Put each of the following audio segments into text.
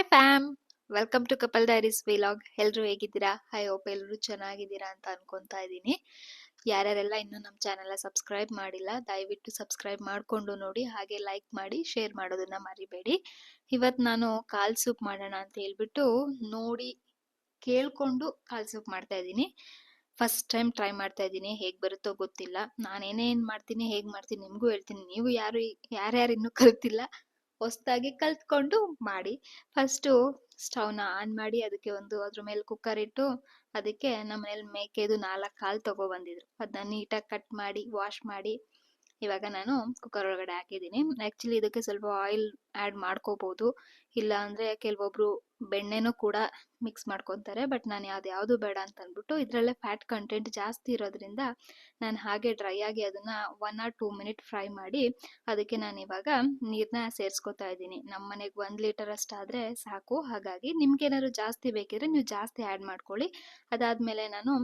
Hi fam welcome to couple diaries vlog ಎಲ್ಲರೂ ಹೇಗಿದ್ದೀರಾ? High hope ಎಲ್ಲರೂ ಚೆನ್ನಾಗಿದ್ದೀರಾ ಅಂತ ಅನ್ಕೊಂತಾ ಇದ್ದೀನಿ. ಯಾರ್ಯಾರೆಲ್ಲ ಇನ್ನೂ ನಮ್ಮ ಚಾನೆಲ್ನ ಸಬ್ಸ್ಕ್ರೈಬ್ ಮಾಡಿಲ್ಲ, ದಯವಿಟ್ಟು ಸಬ್ಸ್ಕ್ರೈಬ್ ಮಾಡಿಕೊಂಡು ನೋಡಿ, ಹಾಗೆ ಲೈಕ್ ಮಾಡಿ ಶೇರ್ ಮಾಡೋದನ್ನ ಮರಿಬೇಡಿ. ಇವತ್ತು ನಾನು ಕಾಲ್ ಸೂಪ್ ಮಾಡೋಣ ಅಂತ ಹೇಳ್ಬಿಟ್ಟು ನೋಡಿ, ಕೇಳ್ಕೊಂಡು ಕಾಲ್ ಸೂಪ್ ಮಾಡ್ತಾ ಇದ್ದೀನಿ. ಫಸ್ಟ್ ಟೈಮ್ ಟ್ರೈ ಮಾಡ್ತಾ ಇದ್ದೀನಿ. ಹೇಗೆ ಬರುತ್ತೋ ಗೊತ್ತಿಲ್ಲ. ನಾನು ಏನೇನು ಮಾಡ್ತೀನಿ, ಹೇಗೆ ಮಾಡ್ತೀನಿ ನಿಮಗೂ ಹೇಳ್ತೀನಿ. ನೀವು ಯಾರು, ಯಾರ್ಯಾರು ಇನ್ನೂ ಕಲ್ತಿಲ್ಲ? ಹೊಸ್ದಾಗಿ ಕಲ್ತ್ಕೊಂಡು ಮಾಡಿ. ಫಸ್ಟು ಸ್ಟವ್ನ ಆನ್ ಮಾಡಿ, ಅದಕ್ಕೆ ಒಂದು ಅದ್ರ ಮೇಲೆ ಕುಕ್ಕರ್ ಇಟ್ಟು, ಅದಕ್ಕೆ ನಮ್ಮ ಮನೇಲಿ ಮೇಕೆದು ನಾಲ್ಕು ಕಾಲು ತಗೊಬಂದಿದ್ರು. ಅದನ್ನ ನೀಟಾಗಿ ಕಟ್ ಮಾಡಿ ವಾಶ್ ಮಾಡಿ. ಇವಾಗ ನಾನು ಕುಕ್ಕರ್ ಒಳಗಡೆ ಹಾಕಿದ್ದೀನಿ. ಆ್ಯಕ್ಚುಲಿ ಇದಕ್ಕೆ ಸ್ವಲ್ಪ ಆಯಿಲ್ ಆ್ಯಡ್ ಮಾಡ್ಕೋಬೋದು. ಇಲ್ಲ ಅಂದರೆ ಕೆಲವೊಬ್ರು ಬೆಣ್ಣೆನೂ ಕೂಡ ಮಿಕ್ಸ್ ಮಾಡ್ಕೊತಾರೆ. ಬಟ್ ನಾನು ಯಾವ್ದು ಯಾವುದು ಬೇಡ ಅಂತ ಅಂದ್ಬಿಟ್ಟು ಇದರಲ್ಲೇ ಫ್ಯಾಟ್ ಕಂಟೆಂಟ್ ಜಾಸ್ತಿ ಇರೋದ್ರಿಂದ ನಾನು ಹಾಗೆ ಡ್ರೈ ಆಗಿ ಅದನ್ನು one or two minute fry ಮಾಡಿ ಅದಕ್ಕೆ ನಾನು ಇವಾಗ ನೀರನ್ನ ಸೇರಿಸ್ಕೊತಾ ಇದ್ದೀನಿ. ನಮ್ಮ ಮನೆಗೆ ಒಂದು ಲೀಟರ್ ಅಷ್ಟಾದರೆ ಸಾಕು. ಹಾಗಾಗಿ ನಿಮ್ಗೇನಾದ್ರು ಜಾಸ್ತಿ ಬೇಕಿದ್ರೆ ನೀವು ಜಾಸ್ತಿ ಆ್ಯಡ್ ಮಾಡ್ಕೊಳ್ಳಿ. ಅದಾದಮೇಲೆ ನಾನು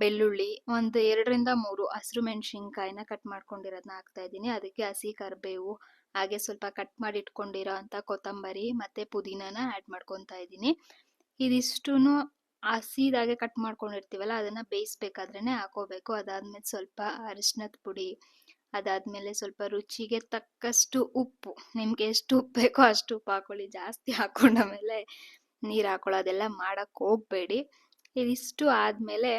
ಬೆಳ್ಳುಳ್ಳಿ ಒಂದು ಎರಡರಿಂದ ಮೂರು ಹಸಿರು ಮೆಣಸಿನ್ಕಾಯಿನ ಕಟ್ ಮಾಡ್ಕೊಂಡಿರೋದನ್ನ ಹಾಕ್ತಾ ಇದ್ದೀನಿ. ಅದಕ್ಕೆ ಹಸಿ ಕರಿಬೇವು, ಹಾಗೆ ಸ್ವಲ್ಪ ಕಟ್ ಮಾಡಿ ಇಟ್ಕೊಂಡಿರೋ ಅಂಥ ಕೊತ್ತಂಬರಿ ಮತ್ತು ಪುದೀನಾನ ಆ್ಯಡ್ ಮಾಡ್ಕೊತಾ ಇದ್ದೀನಿ. ಇದಿಷ್ಟು ಹಸಿದಾಗೆ ಕಟ್ ಮಾಡ್ಕೊಂಡಿರ್ತೀವಲ್ಲ, ಅದನ್ನು ಬೇಯಿಸ್ಬೇಕಾದ್ರೇ ಹಾಕೋಬೇಕು. ಅದಾದಮೇಲೆ ಸ್ವಲ್ಪ ಅರಿಶಿನದ ಪುಡಿ, ಅದಾದಮೇಲೆ ಸ್ವಲ್ಪ ರುಚಿಗೆ ತಕ್ಕಷ್ಟು ಉಪ್ಪು. ನಿಮಗೆ ಎಷ್ಟು ಉಪ್ಪು ಬೇಕೋ ಅಷ್ಟು ಉಪ್ಪು ಹಾಕೊಳ್ಳಿ. ಜಾಸ್ತಿ ಹಾಕೊಂಡ ಮೇಲೆ ನೀರು ಹಾಕೊಳ್ಳೋದೆಲ್ಲ ಮಾಡೋಕ್ಕೆ ಹೋಗಬೇಡಿ. ಇದಿಷ್ಟು ಆದಮೇಲೆ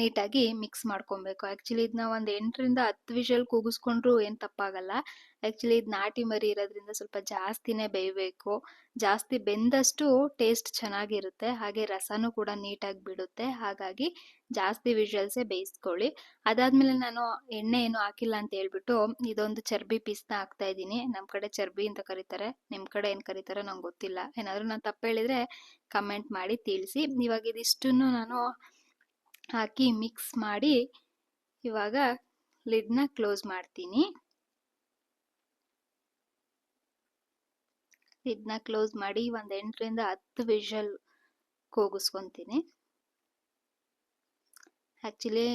ನೀಟಾಗಿ ಮಿಕ್ಸ್ ಮಾಡ್ಕೊಬೇಕು. ಆ್ಯಕ್ಚುಲಿ ಇದನ್ನ ಒಂದು ಎಂಟರಿಂದ ಹತ್ತು ವಿಷಲ್ ಕೂಗಿಸ್ಕೊಂಡ್ರು ಏನು ತಪ್ಪಾಗಲ್ಲ. ಆ್ಯಕ್ಚುಲಿ ಇದು ನಾಟಿ ಮರಿ ಇರೋದ್ರಿಂದ ಸ್ವಲ್ಪ ಜಾಸ್ತಿನೇ ಬೇಯಬೇಕು. ಜಾಸ್ತಿ ಬೆಂದಷ್ಟು ಟೇಸ್ಟ್ ಚೆನ್ನಾಗಿರುತ್ತೆ. ಹಾಗೆ ರಸನೂ ಕೂಡ ನೀಟಾಗಿ ಬಿಡುತ್ತೆ. ಹಾಗಾಗಿ ಜಾಸ್ತಿ ವಿಷಲ್ಸೇ ಬೇಯಿಸ್ಕೊಳ್ಳಿ. ಅದಾದಮೇಲೆ ನಾನು ಎಣ್ಣೆ ಏನು ಹಾಕಿಲ್ಲ ಅಂತ ಹೇಳ್ಬಿಟ್ಟು ಇದೊಂದು ಚರ್ಬಿ ಪೀಸ್ನ ಹಾಕ್ತಾ ಇದ್ದೀನಿ. ನಮ್ಮ ಕಡೆ ಚರ್ಬಿ ಅಂತ ಕರೀತಾರೆ. ನಿಮ್ಮ ಕಡೆ ಏನು ಕರೀತಾರೆ ನಂಗೆ ಗೊತ್ತಿಲ್ಲ. ಏನಾದರೂ ನಾನು ತಪ್ಪು ಹೇಳಿದರೆ ಕಮೆಂಟ್ ಮಾಡಿ ತಿಳಿಸಿ. ಇವಾಗ ಇದಿಷ್ಟನ್ನು ನಾನು ಹಾಕಿ ಮಿಕ್ಸ್ ಮಾಡಿ ಇವಾಗ ಲಿಡ್ನ ಕ್ಲೋಸ್ ಮಾಡ್ತೀನಿ. ಲಿಡ್ನ ಕ್ಲೋಸ್ ಮಾಡಿ ಒಂದು ಎಂಟರಿಂದ ಹತ್ತು ವಿಷಲ್ ಕೂಗಿಸ್ಕೊತೀನಿ. ಆ್ಯಕ್ಚುಲಿ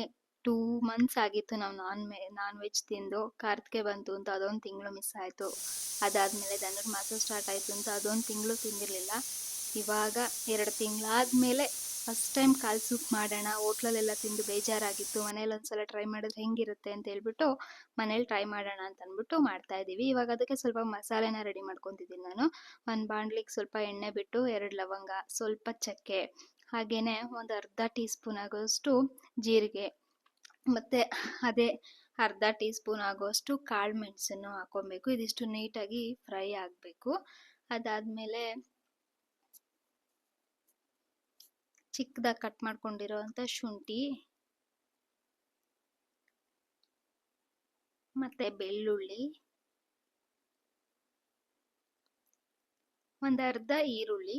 ಟೂ ಮಂತ್ಸ್ ಆಗಿತ್ತು ನಾವು ನಾನ್ ನಾನ್ ವೆಜ್ ತಿಂದು. ಕಾರ್ತಿಕೆ ಬಂತು ಅಂತ ಅದೊಂದು ತಿಂಗಳು ಮಿಸ್ ಆಯಿತು. ಅದಾದಮೇಲೆ ಧನುರ್ಮಾಸ ಸ್ಟಾರ್ಟ್ ಆಯಿತು ಅಂತ ಅದೊಂದು ತಿಂಗಳು ತಿಂದಿರಲಿಲ್ಲ. ಇವಾಗ ಎರಡು ತಿಂಗಳಾದಮೇಲೆ ಫಸ್ಟ್ ಟೈಮ್ ಕಾಲು ಸೂಪ್ ಮಾಡೋಣ. ಹೋಟ್ಲಲ್ಲೆಲ್ಲ ತಿಂದು ಬೇಜಾರಾಗಿತ್ತು. ಮನೇಲಿ ಒಂದ್ಸಲ ಟ್ರೈ ಮಾಡಿದ್ರೆ ಹೆಂಗಿರುತ್ತೆ ಅಂತ ಹೇಳ್ಬಿಟ್ಟು ಮನೇಲಿ ಟ್ರೈ ಮಾಡೋಣ ಅಂತ ಅಂದ್ಬಿಟ್ಟು ಮಾಡ್ತಾ ಇದ್ದೀವಿ. ಇವಾಗ ಅದಕ್ಕೆ ಸ್ವಲ್ಪ ಮಸಾಲೆನ ರೆಡಿ ಮಾಡ್ಕೊತಿದ್ದೀನಿ ನಾನು. ಒಂದು ಬಾಂಡ್ಲಿಗೆ ಸ್ವಲ್ಪ ಎಣ್ಣೆ ಬಿಟ್ಟು ಎರಡು ಲವಂಗ, ಸ್ವಲ್ಪ ಚಕ್ಕೆ ಹಾಗೆಯೇ ಒಂದು ಅರ್ಧ ಟೀ ಸ್ಪೂನ್ ಆಗೋಷ್ಟು ಜೀರಿಗೆ, ಮತ್ತು ಅದೇ ಅರ್ಧ ಟೀ ಸ್ಪೂನ್ ಆಗೋಷ್ಟು ಕಾಳು ಮೆಣಸನ್ನು ಹಾಕೊಬೇಕು. ಇದಿಷ್ಟು ನೀಟಾಗಿ ಫ್ರೈ ಆಗಬೇಕು. ಅದಾದಮೇಲೆ ಚಿಕ್ಕದಾಗಿ ಕಟ್ ಮಾಡ್ಕೊಂಡಿರೋವಂಥ ಶುಂಠಿ. ಮತ್ತು ಬೆಳ್ಳುಳ್ಳಿ. ಒಂದು ಅರ್ಧ ಈರುಳ್ಳಿ.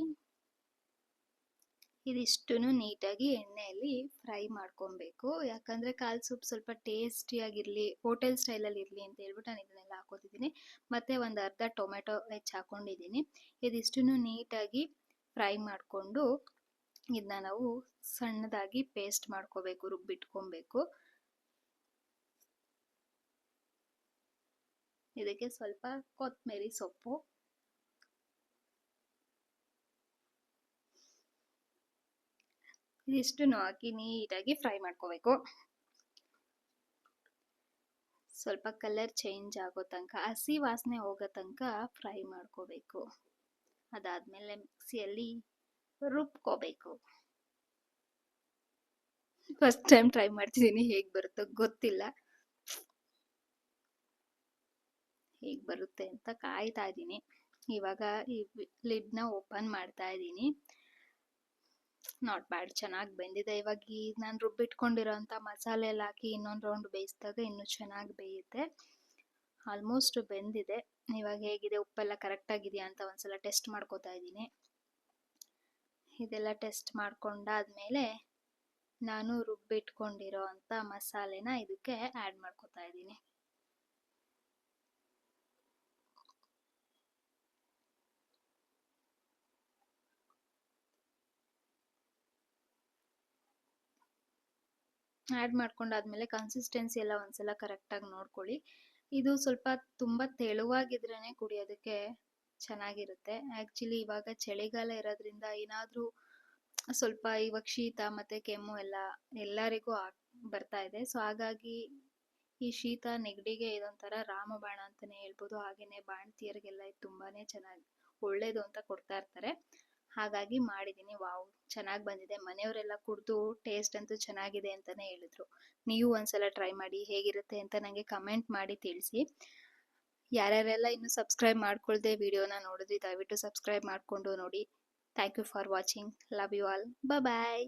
ಇದಿಷ್ಟು ನೀಟಾಗಿ ಎಣ್ಣೆಯಲ್ಲಿ ಫ್ರೈ ಮಾಡ್ಕೊಬೇಕು. ಯಾಕಂದರೆ ಕಾಲು ಸೂಪ್ ಸ್ವಲ್ಪ ಟೇಸ್ಟಿಯಾಗಿರಲಿ, ಹೋಟೆಲ್ ಸ್ಟೈಲಲ್ಲಿ ಇರಲಿ ಅಂತ ಹೇಳ್ಬಿಟ್ಟು ನಾನು ಇದನ್ನೆಲ್ಲ ಹಾಕೋತಿದ್ದೀನಿ. ಮತ್ತು ಒಂದು ಅರ್ಧ ಟೊಮೆಟೊ ಹೆಚ್ಚು ಹಾಕ್ಕೊಂಡಿದ್ದೀನಿ ಇದಿಷ್ಟು ನೀಟಾಗಿ ಫ್ರೈ ಮಾಡಿಕೊಂಡು ಇದನ್ನ ನಾವು ಸಣ್ಣದಾಗಿ ಪೇಸ್ಟ್ ಮಾಡ್ಕೋಬೇಕು, ರುಬ್ಬಿಟ್ಕೊಬೇಕು. ಇದಕ್ಕೆ ಸ್ವಲ್ಪ ಕೊತ್ತಂಬರಿ ಸೊಪ್ಪು. ಇದಿಷ್ಟು ಹಾಕಿ ನೀಟಾಗಿ ಫ್ರೈ ಮಾಡ್ಕೋಬೇಕು. ಸ್ವಲ್ಪ ಕಲರ್ ಚೇಂಜ್ ಆಗೋ ತನಕ, ಹಸಿ ವಾಸನೆ ಹೋಗೋ ತನಕ ಫ್ರೈ ಮಾಡ್ಕೋಬೇಕು. ಅದಾದಮೇಲೆ ಮಿಕ್ಸಿಯಲ್ಲಿ ರುಬ್ಕೋಬೇಕು ಫಸ್ಟ್ ಟೈಮ್ ಟ್ರೈ ಮಾಡ್ತಿದ್ದೀನಿ ಹೇಗೆ ಬರುತ್ತೋ ಗೊತ್ತಿಲ್ಲ. ಹೇಗೆ ಬರುತ್ತೆ ಅಂತ ಕಾಯ್ತಾ ಇದ್ದೀನಿ ಇವಾಗ ಈ ಲಿಡ್ನ ಓಪನ್ ಮಾಡ್ತಾ ಇದ್ದೀನಿ ನಾಟ್ ಬ್ಯಾಡ್ ಚೆನ್ನಾಗಿ ಬೆಂದಿದೆ. ಇವಾಗ ಈ ನಾನು ರುಬ್ಬಿಟ್ಕೊಂಡಿರೋಂಥ ಮಸಾಲೆ ಎಲ್ಲ ಹಾಕಿ ಇನ್ನೊಂದು ರೌಂಡ್ ಬೇಯಿಸಿದಾಗ ಇನ್ನೂ ಚೆನ್ನಾಗಿ ಬೇಯುತ್ತೆ. ಆಲ್ಮೋಸ್ಟ್ ಬೆಂದಿದೆ. ಇವಾಗ ಹೇಗಿದೆ, ಉಪ್ಪೆಲ್ಲ ಕರೆಕ್ಟಾಗಿದೆಯಾ ಅಂತ ಒಂದ್ಸಲ ಟೆಸ್ಟ್ ಮಾಡ್ಕೋತಾ ಇದ್ದೀನಿ ಇದೆಲ್ಲ ಟೆಸ್ಟ್ ಮಾಡ್ಕೊಂಡಾದ್ಮೇಲೆ ನಾನು ರುಬ್ಬಿಟ್ಕೊಂಡಿರೋ ಅಂಥ ಮಸಾಲೆನ ಇದಕ್ಕೆ ಆ್ಯಡ್ ಮಾಡ್ಕೋತಾ ಇದ್ದೀನಿ. ಆ್ಯಡ್ ಮಾಡ್ಕೊಂಡಾದ್ಮೇಲೆ ಕನ್ಸಿಸ್ಟೆನ್ಸಿ ಎಲ್ಲ ಒಂದ್ಸಲ ಕರೆಕ್ಟಾಗಿ ನೋಡ್ಕೊಳ್ಳಿ. ಇದು ಸ್ವಲ್ಪ ತುಂಬ ತೆಳುವಾಗಿದ್ರೇ ಕುಡಿಯೋದಕ್ಕೆ ಚೆನ್ನಾಗಿರುತ್ತೆ. ಆ್ಯಕ್ಚುಲಿ ಇವಾಗ ಚಳಿಗಾಲ ಇರೋದ್ರಿಂದ ಏನಾದರೂ ಸ್ವಲ್ಪ ಇವಾಗ ಶೀತ ಮತ್ತು ಕೆಮ್ಮು ಎಲ್ಲ ಎಲ್ಲರಿಗೂ ಬರ್ತಾ ಇದೆ. ಸೊ ಹಾಗಾಗಿ ಈ ಶೀತ ನೆಗಡಿಗೆ ಇದೊಂಥರ ರಾಮಬಾಣ ಅಂತಲೇ ಹೇಳ್ಬೋದು. ಹಾಗೆಯೇ ಬಾಣತಿಯರಿಗೆಲ್ಲ ಇದು ತುಂಬಾ ಚೆನ್ನಾಗಿ ಒಳ್ಳೇದು ಅಂತ ಕೊಡ್ತಾ ಇರ್ತಾರೆ. ಹಾಗಾಗಿ ಮಾಡಿದ್ದೀನಿ. ವಾವ್, ಚೆನ್ನಾಗಿ ಬಂದಿದೆ. ಮನೆಯವರೆಲ್ಲ ಕುಡಿದು ಟೇಸ್ಟ್ ಅಂತೂ ಚೆನ್ನಾಗಿದೆ ಅಂತಲೇ ಹೇಳಿದ್ರು. ನೀವು ಒಂದ್ಸಲ ಟ್ರೈ ಮಾಡಿ ಹೇಗಿರುತ್ತೆ ಅಂತ ನನಗೆ ಕಮೆಂಟ್ ಮಾಡಿ ತಿಳಿಸಿ. ಯಾರ್ಯಾರೆಲ್ಲ ಇನ್ನು ಸಬ್ಸ್ಕ್ರೈಬ್ ಮಾಡ್ಕೊಳ್ದೆ ವಿಡಿಯೋನ ನೋಡಿದ್ರಿ, ದಯವಿಟ್ಟು ಸಬ್ಸ್ಕ್ರೈಬ್ ಮಾಡಿಕೊಂಡು ನೋಡಿ. Thank you for watching love you all bye